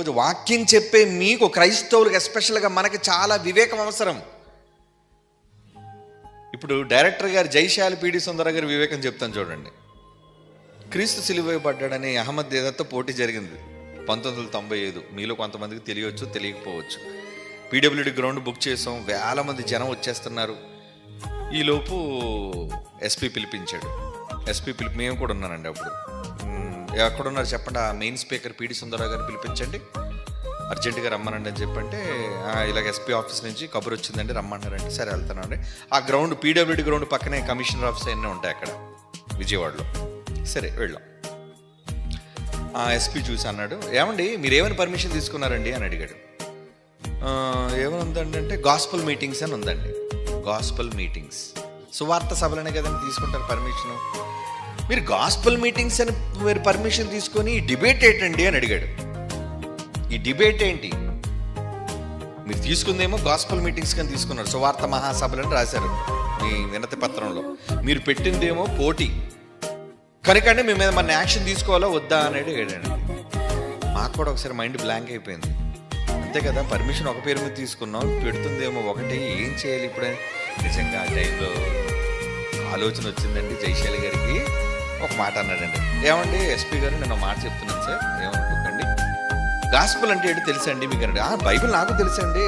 రోజు వాక్యం చెప్పే మీకు క్రైస్తవులకు ఎస్పెషల్గా మనకి చాలా వివేకం అవసరం. ఇప్పుడు డైరెక్టర్ గారు జైశాలి పీడి సుందర గారు వివేకం చెప్తాను చూడండి. క్రీస్తు సిలువేయబడ్డాడని అహ్మద్ దేదత్తో పోటీ జరిగింది. పంతొమ్మిది వందల తొంభై ఐదు. మీలో కొంతమందికి తెలియవచ్చు తెలియకపోవచ్చు. పీడబ్ల్యూడి గ్రౌండ్ బుక్ చేసాం. వేల మంది జనం వచ్చేస్తున్నారు. ఈలోపు ఎస్పీ పిలిపించాడు. ఎస్పీ పిలిపి మేము కూడా ఉన్నానండి అప్పుడు. ఎక్కడున్నారు చెప్పండి. ఆ మెయిన్ స్పీకర్ పీడి సుందరరావు గారు పిలిపించండి. అర్జెంటుగా రమ్మనండి అని చెప్పంటే ఇలాగ ఎస్పీ ఆఫీస్ నుంచి కబుర్ వచ్చిందండి రమ్మన్నారండి. సరే వెళ్తానండి ఆ గ్రౌండ్ పీడబ్ల్యూడి గ్రౌండ్ పక్కనే కమిషనర్ ఆఫీస్ అన్నీ ఉంటాయి అక్కడ విజయవాడలో. సరే వెళ్ళాం. ఆ ఎస్పీ చూసి అన్నాడు ఏమండి మీరు ఏమైనా పర్మిషన్ తీసుకున్నారండి? అని అడిగాడు. ఏమైనా ఉందండి అంటే గాస్పల్ మీటింగ్స్ అని ఉందండి. గాస్పల్ మీటింగ్స్ సువార్త సభలనే కదండి తీసుకుంటారు పర్మిషను మీరు గాస్పల్ మీటింగ్స్ అని మీరు పర్మిషన్ తీసుకొని ఈ డిబేట్ ఏంటండి అని అడిగాడు. ఈ డిబేట్ ఏంటి? మీరు తీసుకుందేమో గాస్పల్ మీటింగ్స్ కానీ తీసుకున్నారు. సువార్త మహాసభలని రాశారు మీ వినతి పత్రంలో. మీరు పెట్టిందేమో పోటీ. కనుకండి మీ మీద మన యాక్షన్ తీసుకోవాలా వద్దా అనేది అడిగాడండి మాకు కూడా ఒకసారి మైండ్ బ్లాంక్ అయిపోయింది. అంతే కదా పర్మిషన్ ఒక పేరు మీద తీసుకున్నాం పెడుతుందేమో ఒకటి ఏం చేయాలి ఇప్పుడే? నిజంగా ఆ టైంలో ఆలోచన వచ్చిందండి జైశాలి గారికి. ఒక మాట అన్నాడండి. ఏమండి ఎస్పీ గారు నేను మాట చెప్తున్నాను సార్. ఏమనుకోకండి. గాస్పుల్ అంటే ఏంటి తెలుసండి మీకు అండి "ఆ, బైబిల్ నాకు తెలుసండి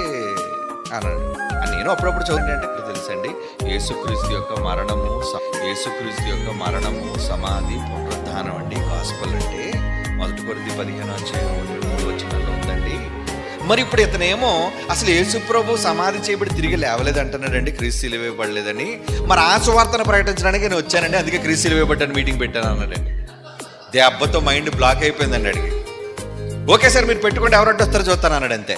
అన్నాడు. నేను అప్పుడప్పుడు చదువుండి తెలుసండి? యేసుక్రీస్తు యొక్క మరణము యేసుక్రీస్తు యొక్క మరణము సమాధి పునరుద్ధానం అండి. గాస్పుల్ అంటే మొదటి కొద్ది పదిహేను అధ్యాయం మూడు వచనాల్లో మరి ఇప్పుడు ఇతనేమో అసలు యేసుప్రభు సమాధి చేయబడి తిరిగి లేవలేదు అంటున్నాడండి క్రీస్తు ఇవ్వబడలేదని. మరి ఆ సువార్తను ప్రకటించడానికి నేను వచ్చానండి అందుకే క్రీస్తు ఇవ్వబడ్డాను మీటింగ్ పెట్టాను అన్నాడండి. దెబ్బతో మైండ్ బ్లాక్ అయిపోయిందండి అడిగి. ఓకే సార్ మీరు పెట్టుకుంటే ఎవరంటే వస్తారో చూస్తాను అన్నాడు అంతే